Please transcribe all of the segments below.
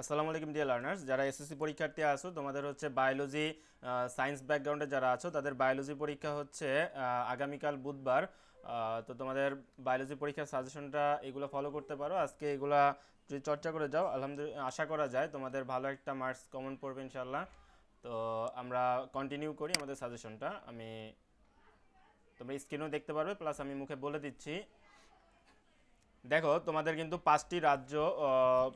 আসসালামু আলাইকুম dear learners যারা এসএসসি পরীক্ষার্থী আছো, তোমাদের হচ্ছে বায়োলজি সায়েন্স ব্যাকগ্রাউন্ডে যারা আছো, তাদের বায়োলজি পরীক্ষা হচ্ছে আগামীকাল বুধবার। তো তোমাদের বায়োলজি পরীক্ষার সাজেশনটা এগুলো ফলো করতে পারো। আজকে এগুলা যদি চর্চা করে যাও, আলহামদুলিল্লাহ, আশা করা যায় তোমাদের ভালো একটা মার্কস কমন পড়বে ইনশাল্লাহ তো আমরা কন্টিনিউ করি আমাদের সাজেশনটা আমি তোমরা স্ক্রিনও দেখতে পারবে প্লাস আমি মুখে বলে দিচ্ছি। দেখো, তোমাদের কিন্তু পাঁচটি রাজ্য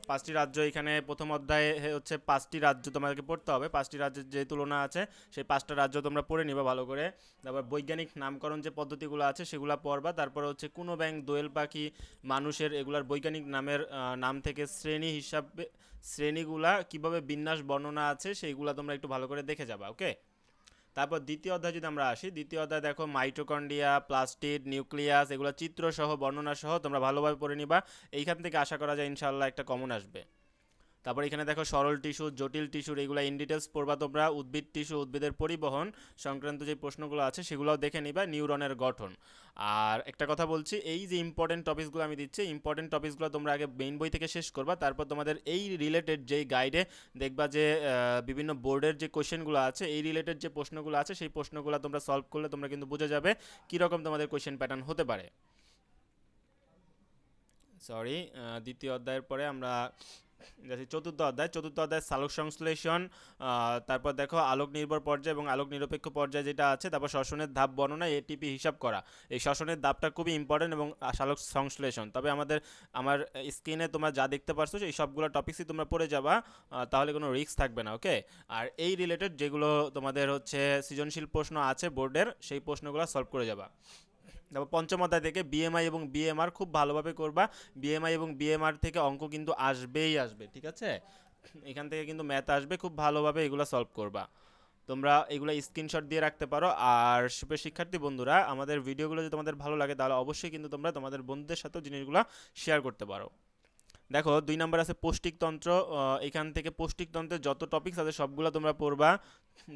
পাঁচটি রাজ্য এখানে প্রথম অধ্যায়ে হচ্ছে পাঁচটি রাজ্য তোমাদেরকে পড়তে হবে। পাঁচটি রাজ্যের যে তুলনা আছে, সেই পাঁচটা রাজ্য তোমরা পড়ে নিবে ভালো করে। তারপর বৈজ্ঞানিক নামকরণ যে পদ্ধতিগুলো আছে, সেগুলো পড়বা। তারপরে হচ্ছে কোনো ব্যাংক দোয়েল পাখি মানুষের এগুলার বৈজ্ঞানিক নামের নাম থেকে শ্রেণি হিসাবে, শ্রেণীগুলা কীভাবে বিন্যাস বর্ণনা আছে, সেইগুলা তোমরা একটু ভালো করে দেখে যাবা ওকে তারপর দ্বিতীয় অধ্যায় যদি আমরা আসি, দ্বিতীয় অধ্যায় দেখো মাইটোকন্ডিয়া প্লাস্টিড, নিউক্লিয়াস, এগুলো চিত্র সহ বর্ণনা সহ তোমরা ভালোভাবে পড়ে নিবা। এইখান থেকে আশা করা যায় ইনশাল্লাহ একটা কমন আসবে। তারপর এখানে দেখো সরল টিস্যু, জটিল টিস্যুর এগুলো ইন ডিটেলস পড়বা তোমরা। উদ্ভিদ টিস্যু, উদ্ভিদের পরিবহন সংক্রান্ত যে প্রশ্নগুলো আছে, সেগুলোও দেখে নিবা নিউরনের গঠন। আর একটা কথা বলছি, এই যে ইম্পর্টেন্ট টপিকসগুলো আমি দিচ্ছি ইম্পর্টেন্ট টপিকসগুলো তোমরা আগে মেইন বই থেকে শেষ করবা, তারপর তোমাদের এই রিলেটেড যেই গাইডে দেখবা যে বিভিন্ন বোর্ডের যে কোশ্চেনগুলো আছে, এই রিলেটেড যে প্রশ্নগুলো আছে, সেই প্রশ্নগুলো তোমরা সলভ করলে তোমরা কিন্তু বুঝে যাবে কীরকম তোমাদের কোশ্চেন প্যাটার্ন হতে পারে। সরি দ্বিতীয় অধ্যায়ের পরে আমরা চতুর্থ অধ্যায় চতুর্থ অধ্যায় সালোক সংশ্লেষণ। তারপর দেখো আলোক নির্ভর পর্যায় এবং আলোক নিরপেক্ষ পর্যায় যেটা আছে, তারপর শ্বসনের ধাপ বর্ণনা এটিপি হিসাব করা। এই শ্বসনের ধাপটা খুবই ইম্পর্টেন্ট এবং সালোক সংশ্লেষণ। তবে আমাদের, আমার স্ক্রিনে তোমরা যা দেখতে পারছ এই সবগুলো টপিক্সই তোমরা পড়ে যাবা তাহলে কোনো রিস্ক থাকবে না ওকে আর এই রিলেটেড যেগুলো তোমাদের হচ্ছে সৃজনশীল প্রশ্ন আছে বোর্ডের সেই প্রশ্নগুলো সলভ করে যাবা। তারপর পঞ্চম অধ্যায় থেকে বিএমআই এবং বিএমআর খুব ভালোভাবে করবা। বিএমআই এবং বিএমআর থেকে অঙ্ক কিন্তু আসবেই আসবে, ঠিক আছে? এখান থেকে কিন্তু ম্যাথ আসবে, খুব ভালোভাবে এগুলো সলভ করবা। তোমরা এগুলো স্ক্রিনশট দিয়ে রাখতে পারো। আর শিক্ষার্থী বন্ধুরা, আমাদের ভিডিওগুলো যদি তোমাদের ভালো লাগে, তাহলে অবশ্যই কিন্তু তোমরা তোমাদের বন্ধুদের সাথেও জিনিসগুলো শেয়ার করতে পারো। দেখো, দুই নাম্বার আছে পৌষ্টিকতন্ত্র এখান থেকে পৌষ্টিকতন্ত্রের যত টপিকস আছে সবগুলো তোমরা পড়বা।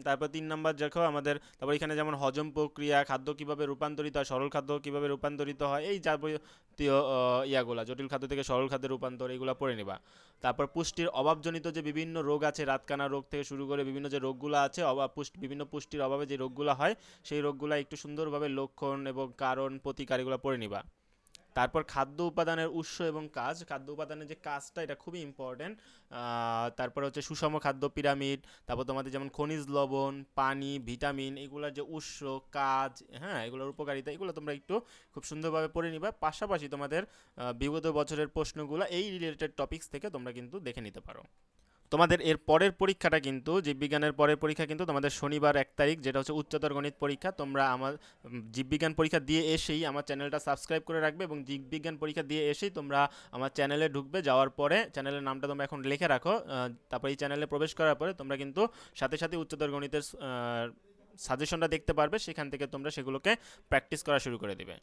তারপর তিন নাম্বার দেখো, আমাদের, তারপর এখানে যেমন হজম প্রক্রিয়া, খাদ্য কীভাবে রূপান্তরিত হয়, সরল খাদ্য কীভাবে রূপান্তরিত হয়, এই যাবতীয় ইয়াগুলা, জটিল খাদ্য থেকে সরল খাদ্যে রূপান্তর, এগুলো পড়ে নিবা। তারপর পুষ্টির অভাবজনিত যে বিভিন্ন রোগ আছে, রাতকানা রোগ থেকে শুরু করে বিভিন্ন যে রোগগুলো আছে অভাব পুষ্টি, বিভিন্ন পুষ্টির অভাবে যে রোগগুলো হয়, সেই রোগগুলো একটু সুন্দরভাবে লক্ষণ এবং কারণ প্রতিকার এগুলো পড়ে নিবা। তারপর খাদ্য উপাদানের উৎস এবং কাজ। খাদ্য উপাদানের যে কাজটা, এটা খুবই ইম্পর্টেন্ট তারপর হচ্ছে সুষম খাদ্য পিরামিড, তারপর তোমাদের যেমন খনিজ লবণ, পানি, ভিটামিন, এগুলোর যে উৎস, কাজ হ্যাঁ এগুলোর উপকারিতা, এগুলো তোমরা একটু খুব সুন্দরভাবে পড়ে নিবা। পাশাপাশি তোমাদের বিগত বছরের প্রশ্নগুলো, এই রিলেটেড টপিকস থেকে তোমরা কিন্তু দেখে নিতে পারো। তোমাদের এর পরের পরীক্ষাটা কিন্তু, জীববিজ্ঞানের পরের পরীক্ষা কিন্তু তোমাদের শনিবার এক তারিখ, যেটা হচ্ছে উচ্চতর গণিত পরীক্ষা। তোমরা আমার জীববিজ্ঞান পরীক্ষা দিয়ে এসেই আমার চ্যানেলটা সাবস্ক্রাইব করে রাখবে এবং জীববিজ্ঞান পরীক্ষা দিয়ে এসেই তোমরা আমার চ্যানেলে ঢুকবে। যাওয়ার পরে চ্যানেলের নামটা তোমরা এখন লিখে রাখো তারপর এই চ্যানেলে প্রবেশ করার পরে তোমরা কিন্তু সাথে সাথে উচ্চতর গণিতের সাজেশনটা দেখতে পারবে। সেখান থেকে তোমরা সেগুলোকে প্র্যাকটিস করা শুরু করে দেবে।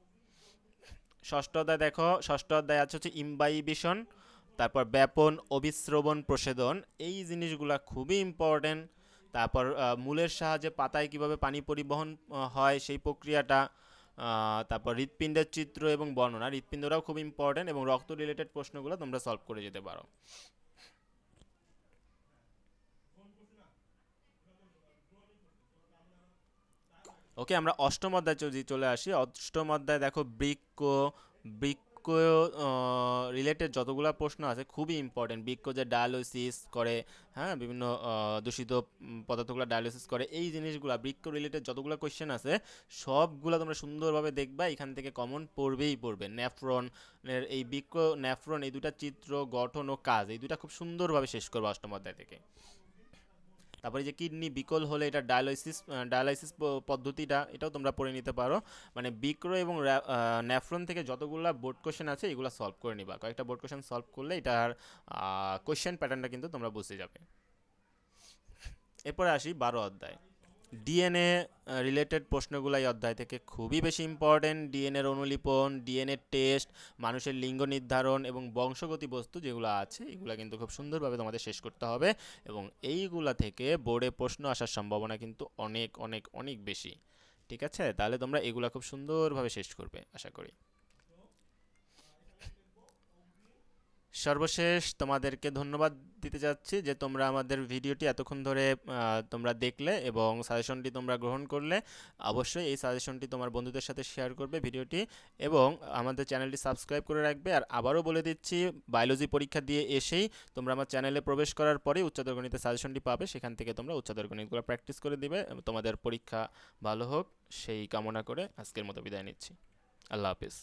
ষষ্ঠ অধ্যায় দেখো, ষষ্ঠ অধ্যায় আছে হচ্ছে ইম্বাইবিশন। তারপর ব্যাপন অবিশ্রবণ প্রসেদন, এই জিনিসগুলা খুবই ইম্পর্টেন্ট তারপর মূলের সাহায্যে পাতায় কীভাবে পানি পরিবহন হয় সেই প্রক্রিয়াটা তারপর হৃৎপিণ্ডের চিত্র এবং বর্ণনা হৃৎপিণ্ডটাও খুব ইম্পর্টেন্ট এবং রক্ত রিলেটেড প্রশ্নগুলো তোমরা সলভ করে যেতে পারো। ওকে আমরা অষ্টম অধ্যায় যদি চলে আসি। অষ্টম অধ্যায় দেখো বৃক্ক বৃক্ক রিলেটেড যতগুলো প্রশ্ন আছে, খুবই ইম্পর্টেন্ট বৃক্ক যে ডায়ালিসিস করে হ্যাঁ বিভিন্ন দূষিত পদার্থগুলো ডায়ালিসিস করে, এই জিনিসগুলো বৃক্ক রিলেটেড যতগুলো কোয়েশ্চেন আছে, সবগুলো তোমরা সুন্দরভাবে দেখবা, এখান থেকে কমন পড়বেই পড়বে। ন্যাফ্রনের এই বৃক্ক ন্যাফ্রন এই দুটা চিত্র, গঠন ও কাজ, এই দুটা খুব সুন্দরভাবে শেষ করব অষ্টম অধ্যায় থেকে। তারপরে যে কিডনি বিকল হলে এটা ডায়ালাইসিস ডায়ালাইসিস পদ্ধতিটা, এটাও তোমরা পড়ে নিতে পারো। মানে বিক্রো এবং ন্যাফ্রন থেকে যতগুলো বোর্ড কোশ্চেন আছে, এগুলো সলভ করে নিবা। কয়েকটা বোর্ড কোশ্চেন সলভ করলে এটার কোশ্চেন প্যাটার্নটা কিন্তু তোমরা বুঝতে যাবে। এরপরে আসি বারো অধ্যায়। ডিএনএ রিলেটেড প্রশ্নগুলো এই অধ্যায় থেকে খুবই বেশি ইম্পর্টেন্ট ডিএনএর অনুলিপন ডিএনএ টেস্ট মানুষের লিঙ্গ নির্ধারণ এবং বংশগতি বস্তু যেগুলো আছে, এগুলো কিন্তু খুব সুন্দরভাবে তোমাদের শেষ করতে হবে এবং এইগুলা থেকে বোর্ডে প্রশ্ন আসার সম্ভাবনা কিন্তু অনেক অনেক অনেক বেশি। ঠিক আছে? তাহলে তোমরা এগুলা খুব সুন্দরভাবে শেষ করবে, আশা করি। সর্বশেষ তোমাদেরকে ধন্যবাদ দিতে চাচ্ছি যে তোমরা আমাদের ভিডিওটি এতক্ষণ ধরে তোমরা দেখলে এবং সাজেশনটি তোমরা গ্রহণ করলে। অবশ্যই এই সাজেশনটি তোমার বন্ধুদের সাথে শেয়ার করবে ভিডিওটি এবং আমাদের চ্যানেলটি সাবস্ক্রাইব করে রাখবে। আর আবারও বলে দিচ্ছি, বায়োলজি পরীক্ষা দিয়ে এসেই তোমরা আমার চ্যানেলে প্রবেশ করার পরেই উচ্চতর গণিতের সাজেশনটি পাবে। সেখান থেকে তোমরা উচ্চতর গণিতগুলো প্র্যাকটিস করে দিবে। তোমাদের পরীক্ষা ভালো হোক, সেই কামনা করে আজকের মতো বিদায় নিচ্ছি। আল্লাহ হাফিজ।